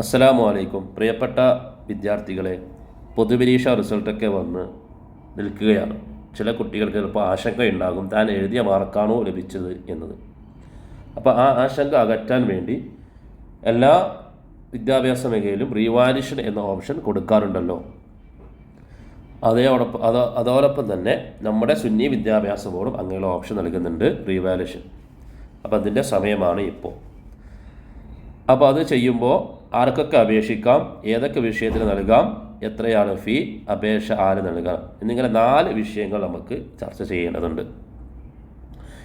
അസ്സലാമു അലൈക്കും പ്രിയപ്പെട്ട വിദ്യാർത്ഥികളെ പൊതുപരീക്ഷ റിസൾട്ടൊക്കെ വന്ന് നിൽക്കുകയാണ്. ചില കുട്ടികൾക്ക് ചിലപ്പോൾ ആശങ്കയുണ്ടാകും താൻ എഴുതിയ മാർക്കാണോ ലഭിച്ചത് എന്നത്. അപ്പോൾ ആ ആശങ്ക അകറ്റാൻ വേണ്ടി എല്ലാ വിദ്യാഭ്യാസ മേഖലയിലും റീവാലിഷൻ എന്ന ഓപ്ഷൻ കൊടുക്കാറുണ്ടല്ലോ. അതോടൊപ്പം അത് അതോടൊപ്പം തന്നെ നമ്മുടെ സുന്നി വിദ്യാഭ്യാസ ബോർഡും അങ്ങനെയുള്ള ഓപ്ഷൻ നൽകുന്നുണ്ട് റീവാലിഷൻ. അപ്പോൾ അതിന്റെ സമയമാണ് ഇപ്പോൾ. അപ്പോൾ അത് ചെയ്യുമ്പോൾ ആർക്കൊക്കെ അപേക്ഷിക്കാം? ഏതൊക്കെ വിഷയത്തിന് നൽകാം? എത്രയാണ് ഫീ അപേക്ഷ ആര് നൽകണം എന്നിങ്ങനെ നാല് വിഷയങ്ങൾ നമുക്ക് ചർച്ച ചെയ്യേണ്ടതുണ്ട്.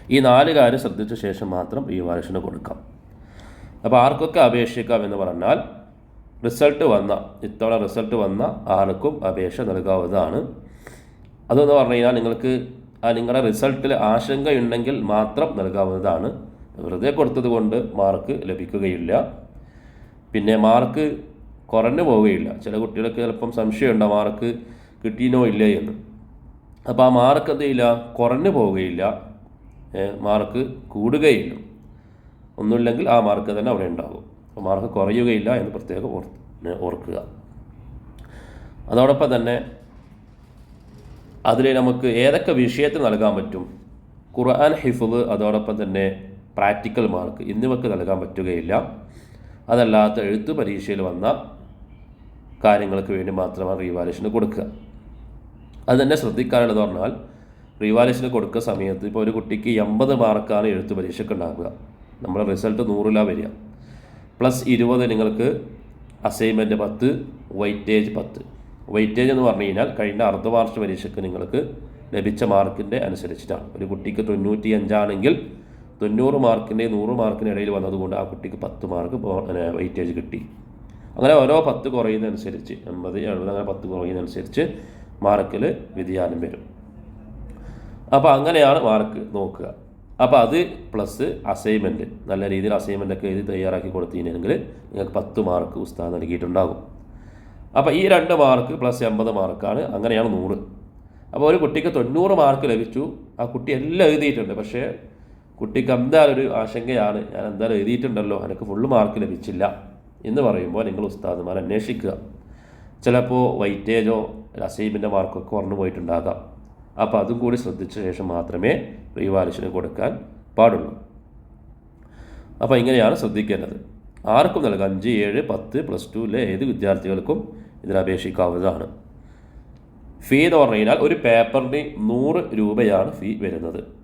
ഈ നാല് കാര്യം ശ്രദ്ധിച്ച ശേഷം മാത്രം ഈ റീവാലുവേഷന് കൊടുക്കാം. അപ്പോൾ ആർക്കൊക്കെ അപേക്ഷിക്കാം എന്ന് പറഞ്ഞാൽ റിസൾട്ട് വന്ന ഇത്തവണ റിസൾട്ട് വന്ന ആർക്കും അപേക്ഷ നൽകാവുന്നതാണ്. അതെന്ന് പറഞ്ഞു കഴിഞ്ഞാൽ നിങ്ങൾക്ക് നിങ്ങളുടെ റിസൾട്ടിൽ ആശങ്കയുണ്ടെങ്കിൽ മാത്രം നൽകാവുന്നതാണ്. വെറുതെ കൊടുത്തത് കൊണ്ട് മാർക്ക് ലഭിക്കുകയില്ല. പിന്നെ മാർക്ക് കുറഞ്ഞു പോവുകയില്ല. ചില കുട്ടികൾക്ക് ചിലപ്പം സംശയമുണ്ട് മാർക്ക് കിട്ടിയിനോ ഇല്ലേ? എന്ന്. അപ്പോൾ ആ മാർക്ക് എന്ത് ചെയ്യില്ല? കുറഞ്ഞു പോവുകയില്ല. മാർക്ക് കൂടുകയില്ല. ഒന്നുമില്ലെങ്കിൽ ആ മാർക്ക് തന്നെ അവിടെ ഉണ്ടാകും അപ്പോൾ മാർക്ക് കുറയുകയില്ല എന്ന് പ്രത്യേകം ഓർ ഓർക്കുക. അതോടൊപ്പം തന്നെ അതിൽ നമുക്ക് ഏതൊക്കെ വിഷയത്തിൽ നൽകാൻ പറ്റും? ഖുർആൻ ഹിഫുദ് അതോടൊപ്പം തന്നെ പ്രാക്ടിക്കൽ മാർക്ക് എന്നിവക്ക് നൽകാൻ പറ്റുകയില്ല. അതല്ലാത്ത എഴുത്ത് പരീക്ഷയിൽ വന്ന കാര്യങ്ങൾക്ക് വേണ്ടി മാത്രമാണ് റീവാലേഷന് കൊടുക്കുക. അത് തന്നെ ശ്രദ്ധിക്കാനുള്ളത് പറഞ്ഞാൽ റീവാലേഷന് കൊടുക്കുന്ന സമയത്ത് ഇപ്പോൾ ഒരു കുട്ടിക്ക് എൺപത് മാർക്കാണ് എഴുത്ത് പരീക്ഷയ്ക്ക് ഉണ്ടാകുക നമ്മുടെ റിസൾട്ട് നൂറിലാണ് വരിക. പ്ലസ് ഇരുപത് നിങ്ങൾക്ക് അസൈൻമെന്റ് പത്ത് വെയിറ്റേജ് പത്ത്. വെയിറ്റേജ് എന്ന് പറഞ്ഞു കഴിഞ്ഞാൽ കഴിഞ്ഞ അർദ്ധവാർഷ പരീക്ഷയ്ക്ക് നിങ്ങൾക്ക് ലഭിച്ച മാർക്കിന്റെ അനുസരിച്ചിട്ടാണ്. ഒരു കുട്ടിക്ക് തൊണ്ണൂറ്റി അഞ്ചാണെങ്കിൽ തൊണ്ണൂറ് മാർക്കിന്റെ നൂറ് മാർക്കിന് ഇടയിൽ വന്നതുകൊണ്ട് ആ കുട്ടിക്ക് പത്ത് മാർക്ക് വെയിറ്റേജ് കിട്ടി. അങ്ങനെ ഓരോ പത്ത് കുറയുന്നതനുസരിച്ച് എൺപത് എഴുപത് അങ്ങനെ പത്ത് കുറയുന്നതനുസരിച്ച് മാർക്കിൽ വ്യതിയാനം വരും. അപ്പോൾ അങ്ങനെയാണ് മാർക്ക് നോക്കുക. അപ്പോൾ അത് പ്ലസ് അസൈൻമെന്റ് നല്ല രീതിയിൽ അസൈൻമെന്റ് ഒക്കെ എഴുതി തയ്യാറാക്കി കൊടുത്തിരുന്നെങ്കിൽ നിങ്ങൾക്ക് പത്ത് മാർക്ക് ഉസ്താദ് നൽകിയിട്ടുണ്ടാകും. അപ്പോൾ ഈ രണ്ട് മാർക്ക് പ്ലസ് എൺപത് മാർക്കാണ് അങ്ങനെയാണ് നൂറ്. അപ്പോൾ ഒരു കുട്ടിക്ക് തൊണ്ണൂറ് മാർക്ക് ലഭിച്ചു ആ കുട്ടി എല്ലാം എഴുതിയിട്ടുണ്ട്. പക്ഷേ കുട്ടിക്ക് എന്തായാലും ഒരു ആശങ്കയാണ്. ഞാൻ എന്തായാലും എഴുതിയിട്ടുണ്ടല്ലോ. എനിക്ക് ഫുള്ള് മാർക്ക് ലഭിച്ചില്ല എന്ന് പറയുമ്പോൾ നിങ്ങൾ ഉസ്താദുമാർ അന്വേഷിക്കുക. ചിലപ്പോൾ വൈറ്റേജോ അസൈൻമെന്റ് മാർക്കൊക്കെ കുറഞ്ഞു പോയിട്ടുണ്ടാകാം. അപ്പോൾ അതും കൂടി ശ്രദ്ധിച്ച ശേഷം മാത്രമേ റീവാലിഷന് കൊടുക്കാൻ പാടുള്ളൂ. അപ്പോൾ ഇങ്ങനെയാണ് ശ്രദ്ധിക്കേണ്ടത്. ആർക്കും നൽകാം. അഞ്ച് ഏഴ് പത്ത് പ്ലസ് ടുവിലെ ഏത് വിദ്യാർത്ഥികൾക്കും ഇതിന് അപേക്ഷിക്കാവുന്നതാണ്. ഫീ എന്ന് പറഞ്ഞു കഴിഞ്ഞാൽ ഒരു പേപ്പറിന് നൂറ് രൂപയാണ് ഫീ വരുന്നത്.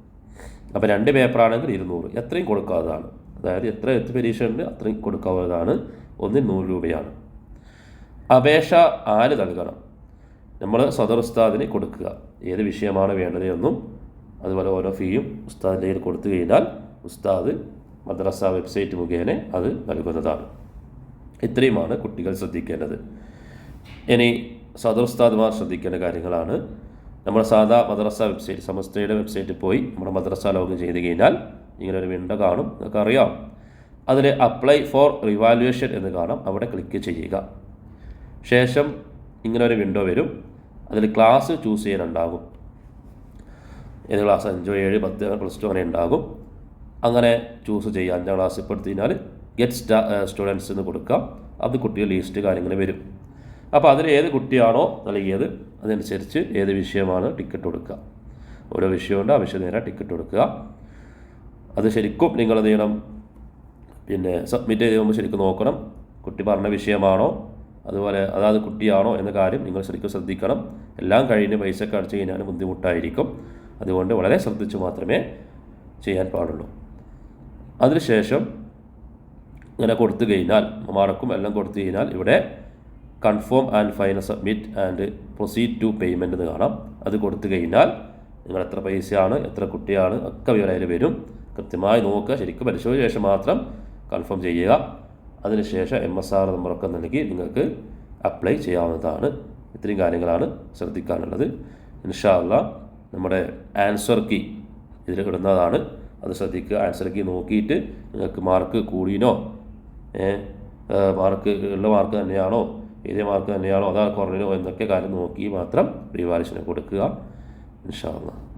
അപ്പോൾ രണ്ട് പേപ്പറാണെങ്കിൽ ഇരുന്നൂറ്. എത്രയും കൊടുക്കാവുന്നതാണ്. അതായത് എത്ര എത്ര പരീക്ഷ ഉണ്ട് അത്രയും കൊടുക്കാവുന്നതാണ്. ഒന്ന് നൂറ് രൂപയാണ്. അപേക്ഷ ആര് നൽകണം? നമ്മൾ സദർ ഉസ്താദിന് കൊടുക്കുക. ഏത് വിഷയമാണ് വേണ്ടത് എന്നും അതുപോലെ ഓരോ ഫീയും ഉസ്താദിന്റെ കയ്യിൽ കൊടുത്തു കഴിഞ്ഞാൽ ഉസ്താദ് മദ്രസ വെബ്സൈറ്റ് മുഖേന അത് നൽകുന്നതാണ്. ഇത്രയുമാണ് കുട്ടികൾ ശ്രദ്ധിക്കേണ്ടത്. ഇനി സദർ ഉസ്താദ്മാർ ശ്രദ്ധിക്കേണ്ട കാര്യങ്ങളാണ്. നമ്മുടെ സാധാ മദ്രസ വെബ്സൈറ്റ് സമസ്തയുടെ വെബ്സൈറ്റിൽ പോയി നമ്മുടെ മദ്രസ ലോഗിൻ ചെയ്ത് കഴിഞ്ഞാൽ ഇങ്ങനെ ഒരു വിൻഡോ കാണും നിങ്ങൾക്ക് അറിയാം അതിൽ അപ്ലൈ ഫോർ റിവാലുവേഷൻ എന്ന് കാണാം. അവിടെ ക്ലിക്ക് ചെയ്യുക. ശേഷം ഇങ്ങനെ ഒരു വിൻഡോ വരും. അതിൽ ക്ലാസ് ചൂസ് ചെയ്യാനുണ്ടാകും. ഏത് ക്ലാസ് അഞ്ചോ ഏഴ് പത്ത് പ്ലസ് ടു അങ്ങനെ ഉണ്ടാകും. അങ്ങനെ ചൂസ് ചെയ്യുക. അഞ്ചാം ക്ലാസ് ഇപ്പോൾ എടുത്തു കഴിഞ്ഞാൽ ഗെറ്റ് സ്റ്റാ സ്റ്റുഡൻസ് എന്ന് കൊടുക്കാം. അത് കുട്ടികൾ ലിസ്റ്റ് കാര്യങ്ങൾ വരും. അപ്പോൾ അതിൽ ഏത് കുട്ടിയാണോ നൽകിയത് അതനുസരിച്ച് ഏത് വിഷയമാണ് ടിക്കറ്റ് കൊടുക്കുക. ഓരോ വിഷയമുണ്ട് ആ വിഷയം നേരെ ടിക്കറ്റ് കൊടുക്കുക. അത് ശരിക്കും നിങ്ങൾ എന്ത് ചെയ്യണം? പിന്നെ സബ്മിറ്റ് ചെയ്യുമ്പോൾ ശരിക്കും നോക്കണം കുട്ടി പറഞ്ഞ വിഷയമാണോ അതുപോലെ അതാത് കുട്ടിയാണോ എന്ന കാര്യം നിങ്ങൾ ശരിക്കും ശ്രദ്ധിക്കണം. എല്ലാം കഴിഞ്ഞ് പൈസ ഒക്കെ അടച്ചു കഴിഞ്ഞാൽ ബുദ്ധിമുട്ടായിരിക്കും. അതുകൊണ്ട് വളരെ ശ്രദ്ധിച്ച് മാത്രമേ ചെയ്യാൻ പാടുള്ളൂ. അതിനുശേഷം ഇങ്ങനെ കൊടുത്തു കഴിഞ്ഞാൽ മാർക്കും എല്ലാം കൊടുത്തു കഴിഞ്ഞാൽ ഇവിടെ confirm and final submit and proceed to payment എന്ന് കാണാം. അത് കൊടുത്തു കഴിഞ്ഞാൽ നിങ്ങൾ എത്ര പൈസയാണ് എത്ര കുട്ടിയാണ് ഒക്കെ വിവരം വരും. കൃത്യമായി നോക്കുക ശരിക്കും പരിശോധിച്ച ശേഷം മാത്രം കൺഫേം ചെയ്യുക. അതിനുശേഷം എം എസ് ആർ നമ്പറൊക്കെ നൽകി നിങ്ങൾക്ക് അപ്ലൈ ചെയ്യാവുന്നതാണ്. ഇത്രയും കാര്യങ്ങളാണ് ശ്രദ്ധിക്കാനുള്ളത്. ഇൻഷാല്ല നമ്മുടെ ആൻസർ കീ ഇതിൽ ഇടുന്നതാണ്. അത് ശ്രദ്ധിക്കുക. ആൻസർ കീ നോക്കിയിട്ട് നിങ്ങൾക്ക് മാർക്ക് കൂടിനോ? മാർക്ക് ഉള്ള മാർക്ക് തന്നെയാണോ? ഏതേ മാർക്ക് തന്നെയാണോ? അതാ കുറഞ്ഞോ എന്നൊക്കെ കാര്യം നോക്കി മാത്രം റീവാലുവേഷന് കൊടുക്കുക. ഇൻഷാ അള്ളാ.